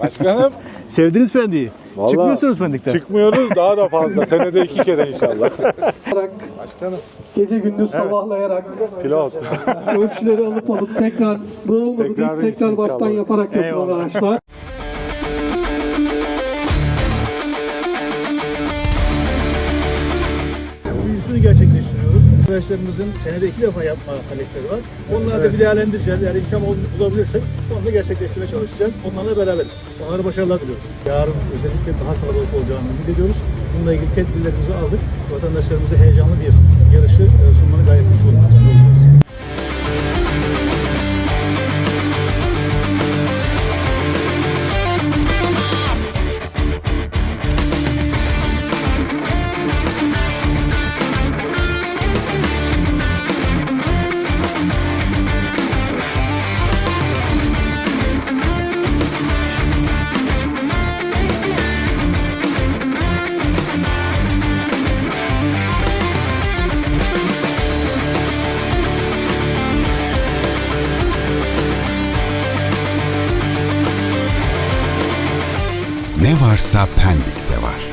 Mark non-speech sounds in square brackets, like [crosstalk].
Başkanım [laughs] Sevdiniz Pendik'i. Vallahi Çıkmıyorsunuz Pendik'ten. çıkmıyoruz daha da fazla. Senede iki kere inşallah. Başkanım. Gece gündüz sabahlayarak Pilot. ölçüleri alıp alıp tekrar bu olmadı Tekrar tekrar inşallah. baştan yaparak yapılan araçlar. Üçüncüsünü gerçekleştiriyoruz. Arkadaşlarımızın senede iki defa yapma talepleri var. Onları da bir değerlendireceğiz. Eğer imkan bulabilirsek onu da gerçekleştirmeye çalışacağız. Onlarla beraberiz. Onlara başarılar diliyoruz. Yarın özellikle daha kalabalık olacağını ümit ediyoruz. Bununla ilgili tedbirlerimizi aldık. Vatandaşlarımıza heyecanlı bir Ne varsa Pendik'te var.